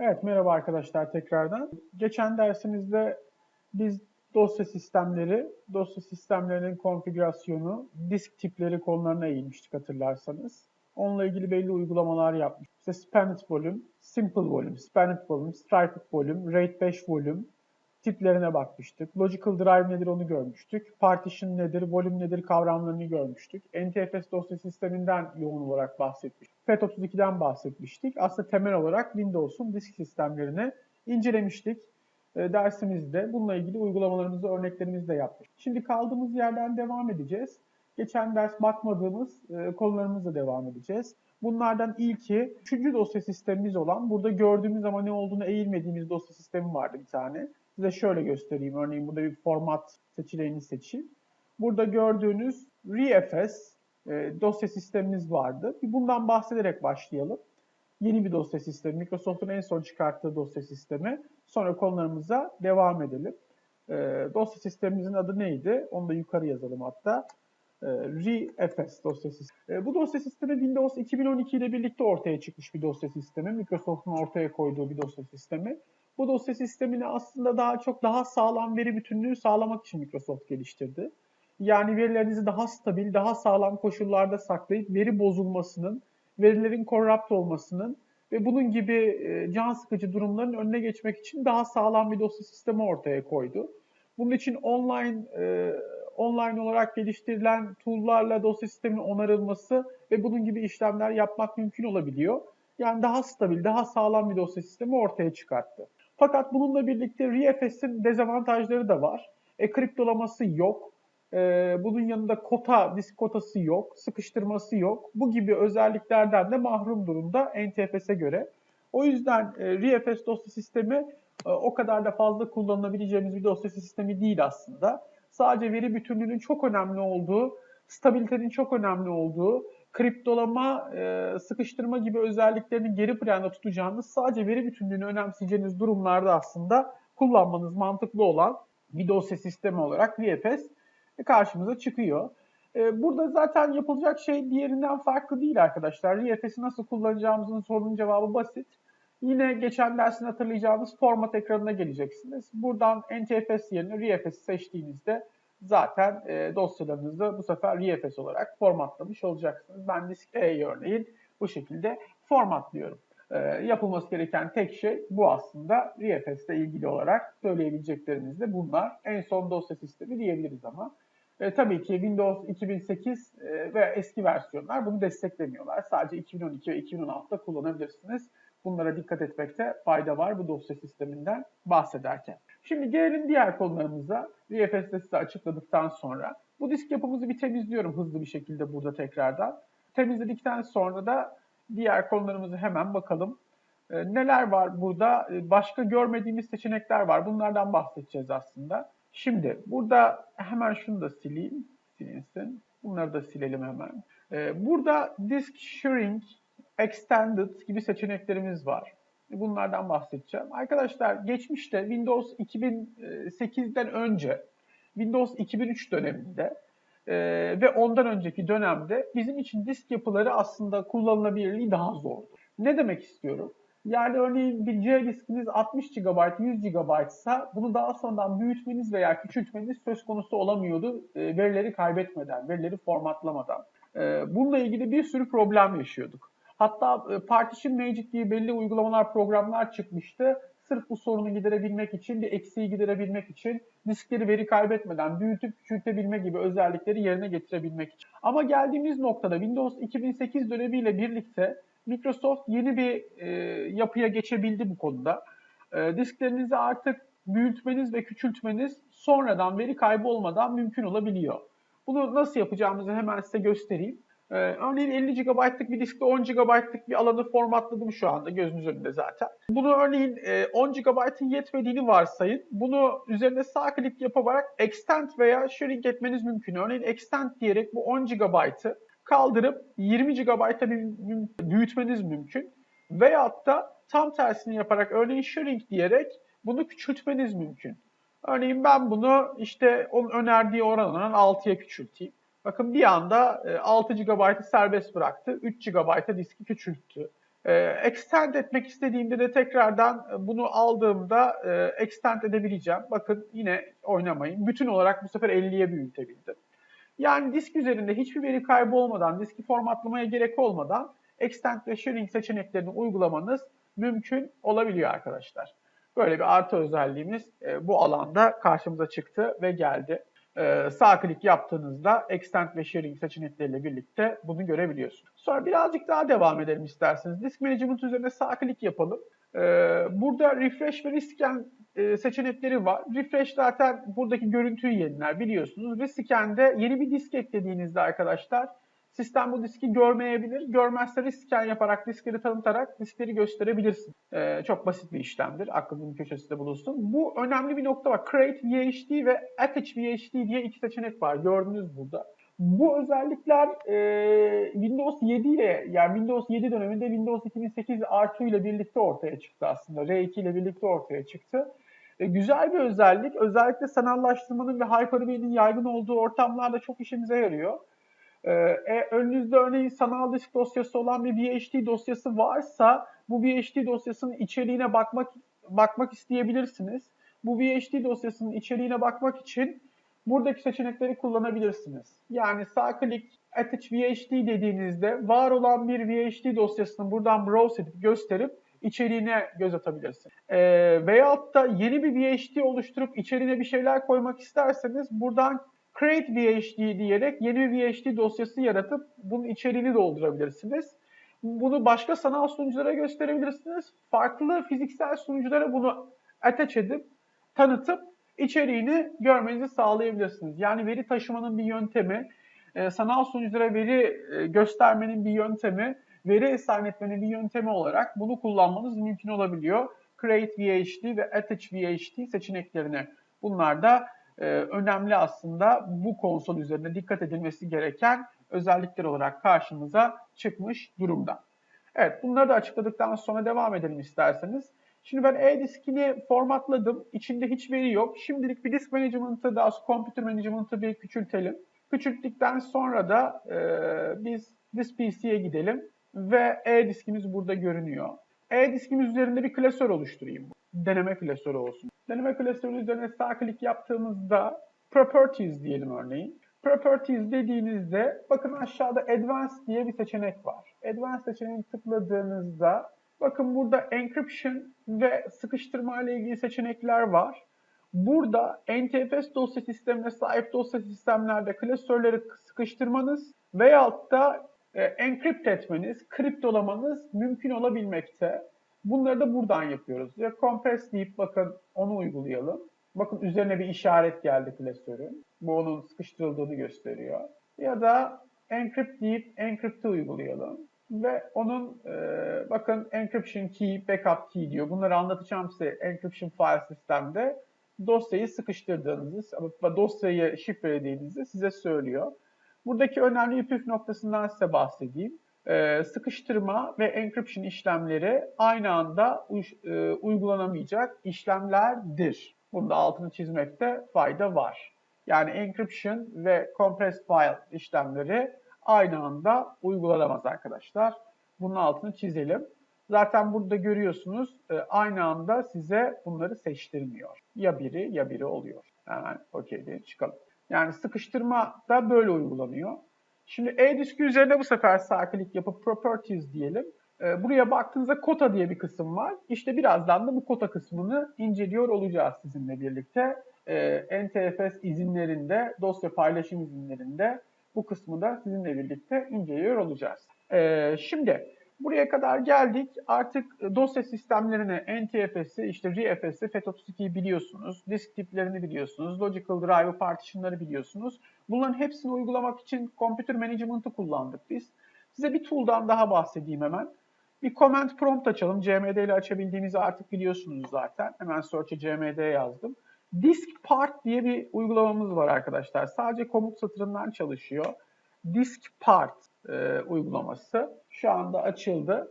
Evet, merhaba arkadaşlar tekrardan. Geçen dersimizde biz dosya sistemleri, dosya sistemlerinin konfigürasyonu, disk tipleri konularına eğilmiştik hatırlarsanız. Onunla ilgili belli uygulamalar yapmıştık. İşte Spanned Volume, Simple Volume, Spanned Volume, Striped Volume, RAID 5 Volume tiplerine bakmıştık. Logical Drive nedir onu görmüştük. Partition nedir, volume nedir kavramlarını görmüştük. NTFS dosya sisteminden yoğun olarak bahsetmiştik. FAT32'den bahsetmiştik. Aslında temel olarak Windows'un disk sistemlerini incelemiştik e, dersimizde. Bununla ilgili uygulamalarımızı, örneklerimizi de yaptık. Şimdi kaldığımız yerden devam edeceğiz. Geçen ders bakmadığımız e, konularımızla devam edeceğiz. Bunlardan ilki üçüncü dosya sistemimiz olan, burada gördüğümüz ama ne olduğunu eğilmediğimiz dosya sistemi vardı bir tane. Size şöyle göstereyim. Örneğin burada bir format seçeneğini seçeyim. Burada gördüğünüz ReFS e, dosya sistemimiz vardı. Bir bundan bahsederek başlayalım. Yeni bir dosya sistemi. Microsoft'un en son çıkarttığı dosya sistemi. Sonra konularımıza devam edelim. E, dosya sistemimizin adı neydi? Onu da yukarı yazalım hatta. E, ReFS dosya sistemi. E, bu dosya sistemi Windows 2012 ile birlikte ortaya çıkmış bir dosya sistemi. Microsoft'un ortaya koyduğu bir dosya sistemi. Bu dosya sistemini aslında daha çok daha sağlam veri bütünlüğü sağlamak için Microsoft geliştirdi. Yani verilerinizi daha stabil, daha sağlam koşullarda saklayıp veri bozulmasının, verilerin corrupt olmasının ve bunun gibi e, can sıkıcı durumların önüne geçmek için daha sağlam bir dosya sistemi ortaya koydu. Bunun için online e, online olarak geliştirilen tool'larla dosya sisteminin onarılması ve bunun gibi işlemler yapmak mümkün olabiliyor. Yani daha stabil, daha sağlam bir dosya sistemi ortaya çıkarttı. Fakat bununla birlikte ReFS'in dezavantajları da var. E, kriptolaması yok. E, bunun yanında kota, disk kotası yok. Sıkıştırması yok. Bu gibi özelliklerden de mahrum durumda NTFS'e göre. O yüzden e, ReFS dosya sistemi e, o kadar da fazla kullanılabileceğimiz bir dosya sistemi değil aslında. Sadece veri bütünlüğünün çok önemli olduğu, stabilitenin çok önemli olduğu, kriptolama, e, sıkıştırma gibi özelliklerini geri planda tutacağınız, sadece veri bütünlüğünü önemseyeceğiniz durumlarda aslında kullanmanız mantıklı olan bir dosya sistemi olarak VFS karşımıza çıkıyor. E, burada zaten yapılacak şey diğerinden farklı değil arkadaşlar. VFS'i nasıl kullanacağımızın sorunun cevabı basit. Yine geçen dersin hatırlayacağınız format ekranına geleceksiniz. Buradan NTFS yerine ReFS'i seçtiğinizde zaten e, dosyalarınızı bu sefer ReFS olarak formatlamış olacaksınız. Ben disk E örneğin bu şekilde formatlıyorum. E, yapılması gereken tek şey bu aslında ReFS ile ilgili olarak söyleyebileceklerimiz de bunlar. En son dosya sistemi diyebiliriz ama. E, tabii ki Windows 2008 e, ve eski versiyonlar bunu desteklemiyorlar. Sadece 2012 ve 2016'da kullanabilirsiniz. Bunlara dikkat etmekte fayda var bu dosya sisteminden bahsederken. Şimdi gelelim diğer konularımıza. VFS'de size açıkladıktan sonra. Bu disk yapımızı bir temizliyorum hızlı bir şekilde burada tekrardan. Temizledikten sonra da diğer konularımızı hemen bakalım. E, neler var burada? E, başka görmediğimiz seçenekler var. Bunlardan bahsedeceğiz aslında. Şimdi burada hemen şunu da sileyim. Silinsin. Bunları da silelim hemen. E, burada disk shrink, extended gibi seçeneklerimiz var. Bunlardan bahsedeceğim. Arkadaşlar geçmişte Windows 2008'den önce Windows 2003 döneminde e, ve ondan önceki dönemde bizim için disk yapıları aslında kullanılabilirliği daha zordu. Ne demek istiyorum? Yani örneğin bir C diskiniz 60 GB, 100 GB ise bunu daha sonradan büyütmeniz veya küçültmeniz söz konusu olamıyordu e, verileri kaybetmeden, verileri formatlamadan. E, bununla ilgili bir sürü problem yaşıyorduk. Hatta e, Partition Magic diye belli uygulamalar, programlar çıkmıştı. Sırf bu sorunu giderebilmek için, bir eksiği giderebilmek için diskleri veri kaybetmeden büyütüp küçültebilme gibi özellikleri yerine getirebilmek için. Ama geldiğimiz noktada Windows 2008 dönemiyle birlikte Microsoft yeni bir e, yapıya geçebildi bu konuda. E, disklerinizi artık büyütmeniz ve küçültmeniz sonradan veri kaybı olmadan mümkün olabiliyor. Bunu nasıl yapacağımızı hemen size göstereyim. Ee, örneğin 50 GB'lık bir diskte 10 GB'lık bir alanı formatladım şu anda gözünüz önünde zaten. Bunu örneğin e, 10 GB'ın yetmediğini varsayın. Bunu üzerine sağ klik yaparak extend veya shrink etmeniz mümkün. Örneğin extend diyerek bu 10 GB'ı kaldırıp 20 GB'a büyütmeniz mümkün. Veyahut da tam tersini yaparak örneğin shrink diyerek bunu küçültmeniz mümkün. Örneğin ben bunu işte onun önerdiği oranından 6'ya küçülteyim. Bakın bir anda 6 e, GB'ı serbest bıraktı. 3 GB'a diski küçülttü. E, extend etmek istediğimde de tekrardan e, bunu aldığımda extend edebileceğim. Bakın yine oynamayın. Bütün olarak bu sefer 50'ye büyütebildim. Yani disk üzerinde hiçbir veri kaybı olmadan, diski formatlamaya gerek olmadan extend ve sharing seçeneklerini uygulamanız mümkün olabiliyor arkadaşlar. Böyle bir artı özelliğimiz bu alanda karşımıza çıktı ve geldi. E, sağ klik yaptığınızda Extend ve Sharing seçenekleriyle birlikte bunu görebiliyorsunuz. Sonra birazcık daha devam edelim isterseniz. Disk Management üzerine sağ klik yapalım. E, burada Refresh ve Rescan e, seçenekleri var. Refresh zaten buradaki görüntüyü yeniler biliyorsunuz. Rescan'de yeni bir disk eklediğinizde arkadaşlar Sistem bu diski görmeyebilir. Görmezse risk scan yaparak, diskleri tanıtarak diskleri gösterebilirsin. Ee, çok basit bir işlemdir. Aklınızın köşesinde bulunsun. Bu önemli bir nokta var. Create VHD ve Attach VHD diye iki seçenek var. Gördünüz burada. Bu özellikler e, Windows 7 ile yani Windows 7 döneminde Windows 2008 R2 ile birlikte ortaya çıktı aslında. R2 ile birlikte ortaya çıktı. E, güzel bir özellik. Özellikle sanallaştırmanın ve Hyper-V'nin yaygın olduğu ortamlarda çok işimize yarıyor. Ee, e, önünüzde örneğin sanal disk dosyası olan bir VHD dosyası varsa bu VHD dosyasının içeriğine bakmak bakmak isteyebilirsiniz. Bu VHD dosyasının içeriğine bakmak için buradaki seçenekleri kullanabilirsiniz. Yani sağ klik Attach VHD dediğinizde var olan bir VHD dosyasını buradan browse edip gösterip içeriğine göz atabilirsiniz. E, veyahut da yeni bir VHD oluşturup içeriğine bir şeyler koymak isterseniz buradan create VHD diyerek yeni bir VHD dosyası yaratıp bunun içeriğini doldurabilirsiniz. Bunu başka sanal sunuculara gösterebilirsiniz. Farklı fiziksel sunuculara bunu attach edip tanıtıp içeriğini görmenizi sağlayabilirsiniz. Yani veri taşımanın bir yöntemi, e, sanal sunuculara veri e, göstermenin bir yöntemi, veri esen etmenin bir yöntemi olarak bunu kullanmanız mümkün olabiliyor. Create VHD ve Attach VHD seçeneklerini bunlar da e, önemli aslında bu konsol üzerinde dikkat edilmesi gereken özellikler olarak karşımıza çıkmış durumda. Evet bunları da açıkladıktan sonra devam edelim isterseniz. Şimdi ben e-diskini formatladım. İçinde hiç veri yok. Şimdilik bir disk management'ı daha sonra computer management'ı bir küçültelim. Küçülttükten sonra da e, biz disk PC'ye gidelim ve e-diskimiz burada görünüyor. E-diskimiz üzerinde bir klasör oluşturayım. Deneme klasörü olsun. Deneme klasörü üzerine sağ klik yaptığımızda Properties diyelim örneğin. Properties dediğinizde bakın aşağıda Advanced diye bir seçenek var. Advanced seçeneğini tıkladığınızda bakın burada Encryption ve sıkıştırma ile ilgili seçenekler var. Burada NTFS dosya sistemine sahip dosya sistemlerde klasörleri sıkıştırmanız veyahut da e, encrypt etmeniz, kriptolamanız mümkün olabilmekte. Bunları da buradan yapıyoruz. Ya compress deyip bakın onu uygulayalım. Bakın üzerine bir işaret geldi klasörün. Bu onun sıkıştırıldığını gösteriyor. Ya da encrypt deyip encrypt'i uygulayalım. Ve onun e, bakın encryption key, backup key diyor. Bunları anlatacağım size encryption file sistemde. Dosyayı sıkıştırdığınızı, dosyayı şifrelediğinizi size söylüyor. Buradaki önemli püf noktasından size bahsedeyim. Ee, sıkıştırma ve encryption işlemleri aynı anda e, uygulanamayacak işlemlerdir. Bunda altını çizmekte fayda var. Yani encryption ve compressed file işlemleri aynı anda uygulanamaz arkadaşlar. Bunun altını çizelim. Zaten burada görüyorsunuz e, aynı anda size bunları seçtirmiyor. Ya biri ya biri oluyor. Hemen okey çıkalım. Yani sıkıştırma da böyle uygulanıyor. Şimdi e-diski üzerine bu sefer sağ klik yapıp Properties diyelim. Ee, buraya baktığınızda kota diye bir kısım var. İşte birazdan da bu kota kısmını inceliyor olacağız sizinle birlikte. Ee, NTFS izinlerinde, dosya paylaşım izinlerinde bu kısmı da sizinle birlikte inceliyor olacağız. Ee, şimdi Buraya kadar geldik. Artık dosya sistemlerine NTFS'i, işte ReFS'i, FAT32'yi biliyorsunuz. Disk tiplerini biliyorsunuz. Logical Drive partitionları biliyorsunuz. Bunların hepsini uygulamak için Computer Management'ı kullandık biz. Size bir tool'dan daha bahsedeyim hemen. Bir command prompt açalım. CMD ile açabildiğinizi artık biliyorsunuz zaten. Hemen search'e CMD yazdım. Disk part diye bir uygulamamız var arkadaşlar. Sadece komut satırından çalışıyor. Disk part e, uygulaması şu anda açıldı.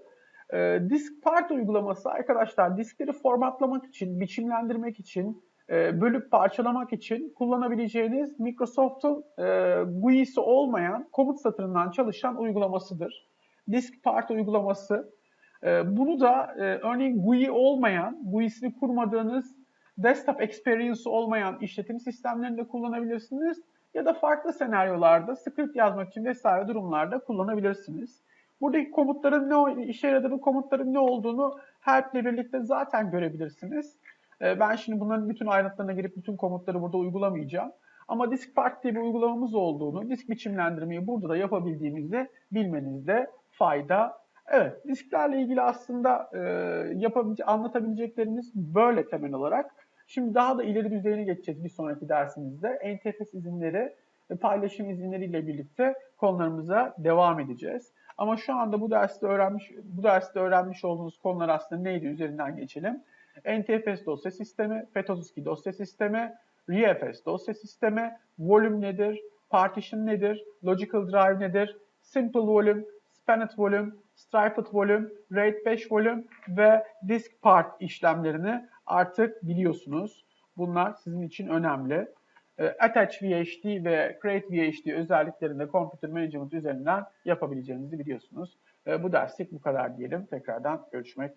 E, disk part uygulaması arkadaşlar diskleri formatlamak için, biçimlendirmek için, e, bölüp parçalamak için kullanabileceğiniz Microsoft'un e, GUI'si olmayan komut satırından çalışan uygulamasıdır. Disk part uygulaması E, bunu da e, örneğin GUI olmayan, GUI'sini kurmadığınız desktop experience olmayan işletim sistemlerinde kullanabilirsiniz ya da farklı senaryolarda script yazmak için vesaire durumlarda kullanabilirsiniz. Buradaki komutların ne işe yaradığını, komutların ne olduğunu help ile birlikte zaten görebilirsiniz. Ee, ben şimdi bunların bütün ayrıntılarına girip bütün komutları burada uygulamayacağım. Ama disk part diye bir uygulamamız olduğunu, disk biçimlendirmeyi burada da yapabildiğimizi bilmenizde fayda. Evet, disklerle ilgili aslında e, anlatabileceklerimiz böyle temel olarak. Şimdi daha da ileri düzeyine geçeceğiz bir sonraki dersimizde. NTFS izinleri ve paylaşım izinleriyle birlikte konularımıza devam edeceğiz. Ama şu anda bu derste öğrenmiş bu derste öğrenmiş olduğunuz konular aslında neydi üzerinden geçelim. NTFS dosya sistemi, FAT32 dosya sistemi, ReFS dosya sistemi, volume nedir, partition nedir, logical drive nedir, simple volume, spanned volume, striped volume, RAID 5 volume ve disk part işlemlerini artık biliyorsunuz. Bunlar sizin için önemli. Ee, Attach VHD ve Create VHD özelliklerinde Computer Management üzerinden yapabileceğinizi biliyorsunuz. Ee, bu derslik bu kadar diyelim. Tekrardan görüşmek